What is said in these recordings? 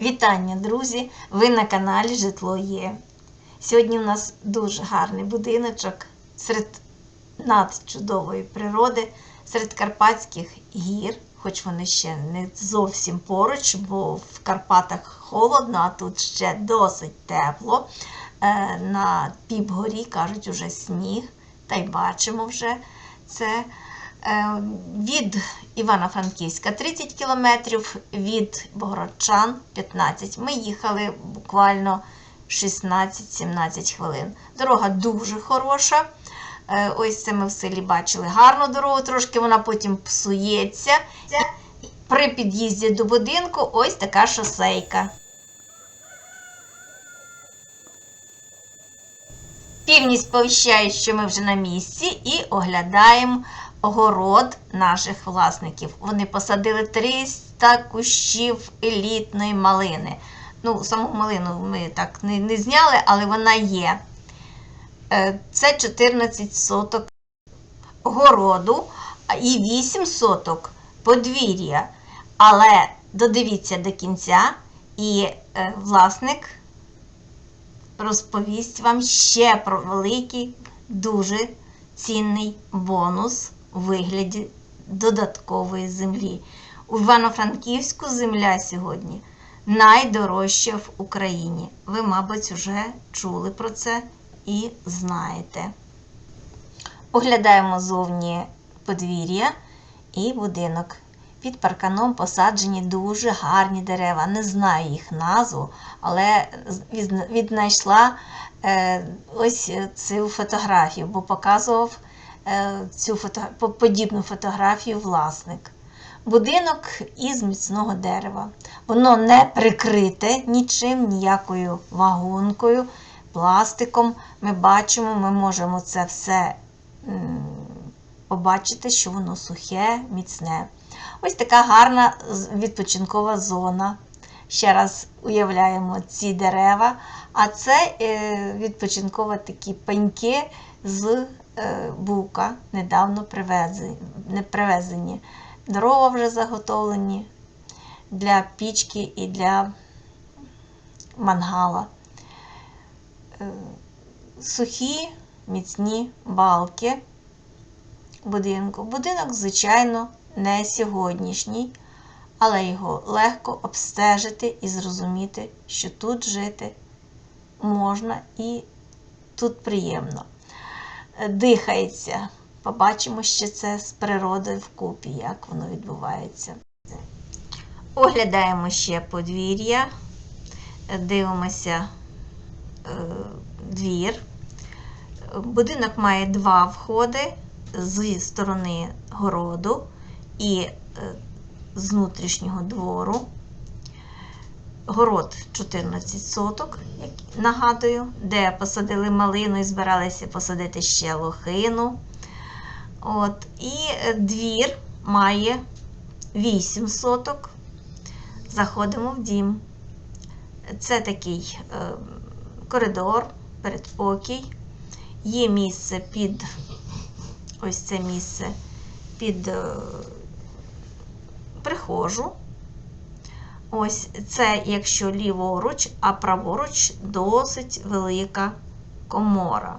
Вітання, друзі! Ви на каналі Житло Є. Сьогодні у нас дуже гарний будиночок серед надчудової природи, серед Карпатських гір, хоч вони ще не зовсім поруч, бо в Карпатах холодно, а тут ще досить тепло. Е, На півгорі, кажуть, уже сніг, та й бачимо вже це. Е, Від Івано-Франківська 30 кілометрів, від Богородчан 15. Ми їхали буквально 16-17 хвилин. Дорога дуже хороша. Е, Ось це ми в селі бачили гарну дорогу, трошки вона потім псується. При під'їзді до будинку ось така шосейка. Півні сповіщають, що ми вже на місці, і оглядаємо город наших власників. Вони посадили 300 кущів елітної малини. Ну, саму малину ми так не, не зняли, але вона є. Е, Це 14 соток городу і 8 соток подвір'я. Але додивіться до кінця, і е, власник розповість вам ще про великий, дуже цінний бонус вигляді додаткової землі. У Івано-Франківську земля сьогодні найдорожча в Україні. Ви, мабуть, вже чули про це і знаєте. Оглядаємо зовні подвір'я і будинок. Під парканом посаджені дуже гарні дерева. Не знаю їх назву, але віднайшла е, ось цю фотографію, бо показував цю фото, подібну фотографію власник. Будинок із міцного дерева. Воно не прикрите нічим, ніякою вагонкою, пластиком. Ми бачимо, ми можемо це все побачити, що воно сухе, міцне. Ось така гарна відпочинкова зона. Ще раз уявляємо ці дерева. А це е, відпочинкові такі пеньки з е, бука, недавно привезені, не привезені. Дрова вже заготовлені для пічки і для мангала. Е, Сухі, міцні балки будинку. Будинок, звичайно, не сьогоднішній, але його легко обстежити і зрозуміти, що тут жити можна і тут приємно. Дихається. Побачимо ще це з природою вкупі, як воно відбувається. Оглядаємо ще подвір'я, дивимося е, двір. Будинок має два входи зі сторони городу і е, з внутрішнього двору. Город 14 соток, як нагадую, де посадили малину і збиралися посадити ще лохину. От, і е, двір має 8 соток. Заходимо в дім. Це такий е, коридор, передпокій. Є місце під ось це місце під е, прихожу. Ось це, якщо ліворуч, а праворуч досить велика комора.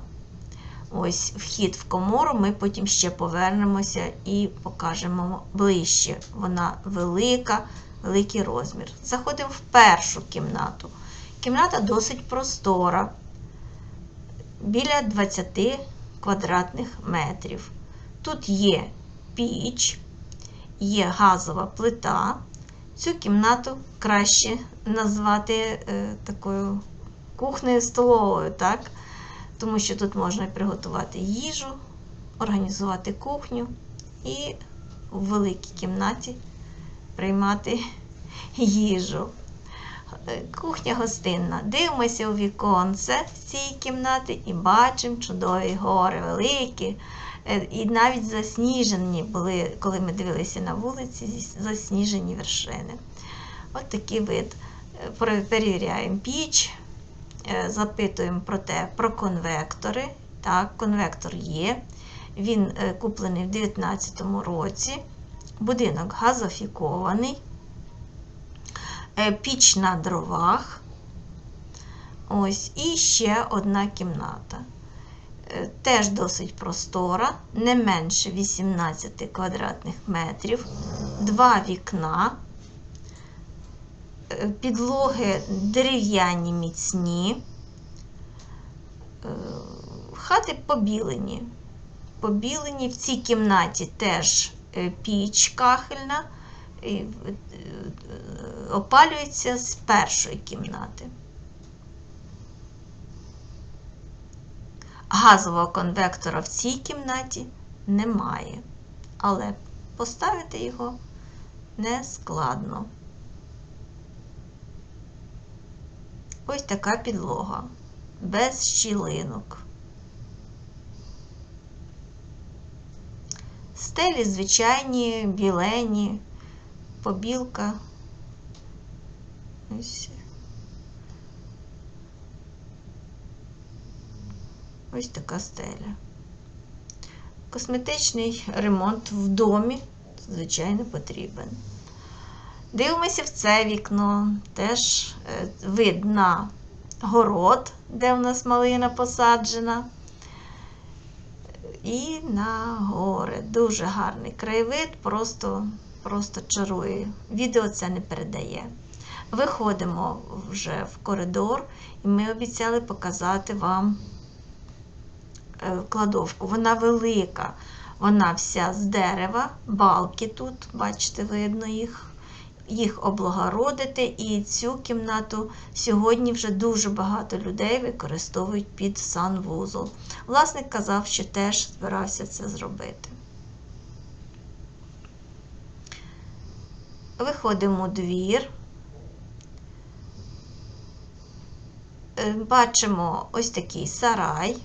Ось вхід в комору, ми потім ще повернемося і покажемо ближче. Вона велика, великий розмір. Заходимо в першу кімнату. Кімната досить простора, біля 20 квадратних метрів. Тут є піч, є газова плита. Цю кімнату краще назвати е, такою кухнею столовою, так? тому що тут можна приготувати їжу, організувати кухню і в великій кімнаті приймати їжу. Е, Кухня гостинна. Дивимося у віконце з цієї кімнати і бачимо чудові гори великі. Е, І навіть засніжені були, коли ми дивилися на вулиці, засніжені вершини. От такий вид. Е, Перевіряємо піч, запитуємо про те, про конвектори. Так, конвектор є. Він куплений в 2019 році. Будинок газофікований. Е, піч на дровах. Ось, і ще одна кімната. Е, Теж досить простора, не менше 18 квадратних метрів, два вікна, е, підлоги дерев'яні міцні, хати побілені. Побілені в цій кімнаті теж піч кахельна, опалюється з першої кімнати. Газового конвектора в цій кімнаті немає, але поставити його не складно. Ось така підлога, без щілинок. Стелі звичайні, білені, побілка. Ось. Ось така стеля. Косметичний ремонт в домі, звичайно, потрібен. Дивимося в це вікно. Теж е, вид на город, де в нас малина посаджена. І на гори. Дуже гарний краєвид, просто, просто чарує. Відео це не передає. Виходимо вже в коридор, і ми обіцяли показати вам е, кладовку. Вона велика, вона вся з дерева, балки тут, бачите, видно їх. Їх облагородити, і цю кімнату сьогодні вже дуже багато людей використовують під санвузол. Власник казав, що теж збирався це зробити. Виходимо у двір. Е, Бачимо ось такий сарай.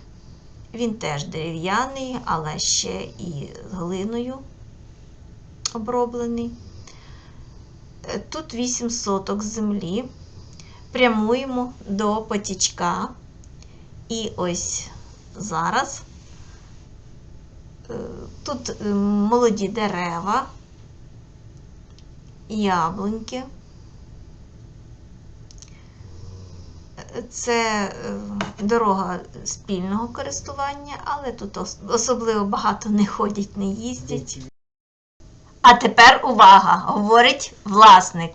Він теж дерев'яний, але ще і з глиною оброблений. Е, Тут 8 соток землі. Прямуємо до потічка. І ось зараз е, тут молоді дерева, яблуньки. Е, Це е, дорога спільного користування, але тут особливо багато не ходять, не їздять. А тепер увага! Говорить власник.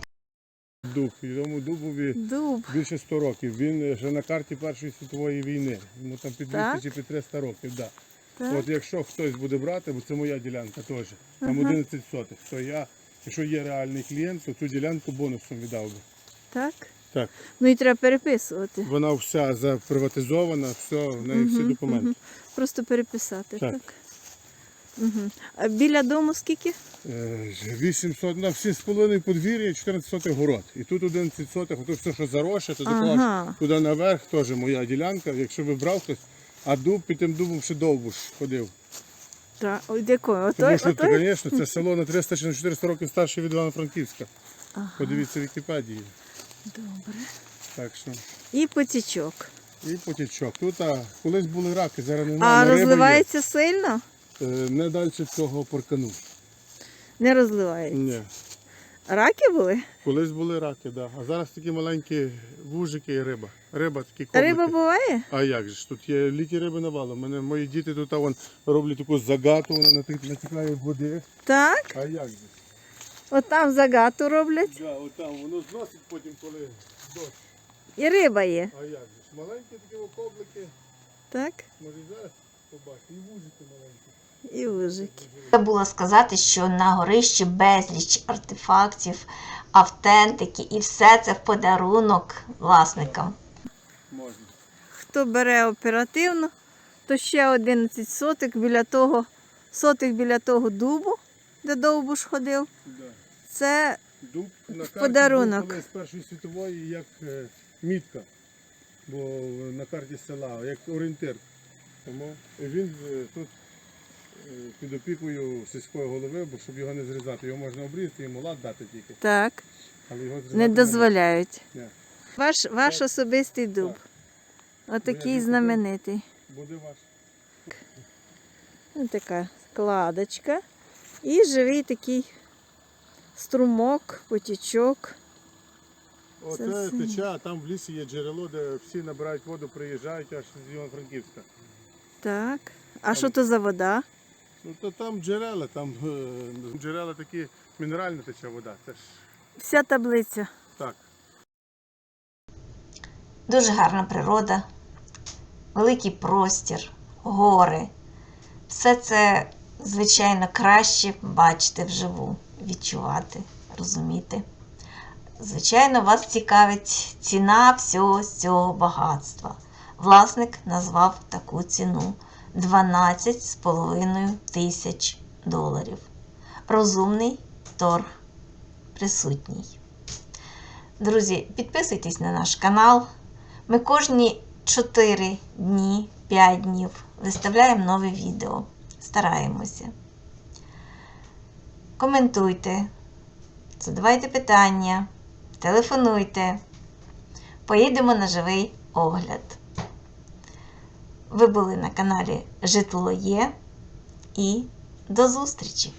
Дуб. І тому дубові Дуб. більше 100 років. Він ще на карті Першої світової війни. Йому там під 200 чи під 300 років. Да. Так. От якщо хтось буде брати, бо це моя ділянка теж, там 11 сотих, то я, якщо є реальний клієнт, то цю ділянку бонусом віддав би. Так? Так, Ну і треба переписувати. вона вся заприватизована, все, в неї всі документи. Просто переписати, так? Так. Угу. А біля дому скільки? Е, 800, на 7,5 подвір'я, 14 сотих город. І тут 11 сотих, ото все, що заросше, то Ага. також туди наверх теж моя ділянка. Якщо ви брав хтось, а дуб під тим дубом ще довбуш ходив. Так. Ой, якого? Отой, що, отой? звісно, це село на 300 чи на 400 років старше від Івано-Франківська. Ага. Подивіться в Вікіпедії. Добре. Так що. І потічок. І потічок. Тут а, колись були раки, зараз немає. А є. розливається сильно? Е, Не далі цього паркану. Не розливається. Ні. Раки були? Колись були раки, да. а зараз такі маленькі вужики і риба. Риба такі коблики. Риба буває? А як же ж? Тут є літі риби навалом. Мене мої діти тут а, вон, роблять таку загату, вона натик- натікає води. Так. А як же? От там загату роблять. Да, от там воно зносить потім, коли дощ. І риба є. А як же? ж? Маленькі такі коблики, Так? може і зараз побачити, і вужики маленькі. І вужики. Забула сказати, що на горищі безліч артефактів, автентики, і все це в подарунок власникам. Можна. Хто бере оперативно, то ще 11 сотих біля того, сотих біля того дубу, де довбуш ходив. Це Дуб на карті подарунок. був колись з Першої світової як е, мітка, бо на карті села, як орієнтир. Тому він е, тут під опікою сільської голови, бо щоб його не зрізати, його можна обрізати, йому лад дати тільки, так, але його зрізати не дозволяють. Ні. Ваш, ваш особистий дуб. Отакий знаменитий. Буде ваш. Ось така складочка. І живий такий струмок, потічок. Оце все. тече, а там в лісі є джерело, де всі набирають воду, приїжджають аж з Івано-Франківська. Так. А що то за вода? Ну то там джерела, там е, джерела такі мінеральна тече вода. Це ж Вся таблиця. так. Дуже гарна природа, великий простір, гори. Все це, звичайно, краще бачити вживу, відчувати, розуміти. Звичайно, вас цікавить ціна всього з цього багатства. Власник назвав таку ціну 12,5 тисяч доларів. Розумний торг присутній. Друзі, підписуйтесь на наш канал. Ми кожні 4 дні, 5 днів виставляємо нове відео. Стараємося. Коментуйте, задавайте питання, телефонуйте. Поїдемо на живий огляд. Ви були на каналі Житло є і до зустрічі!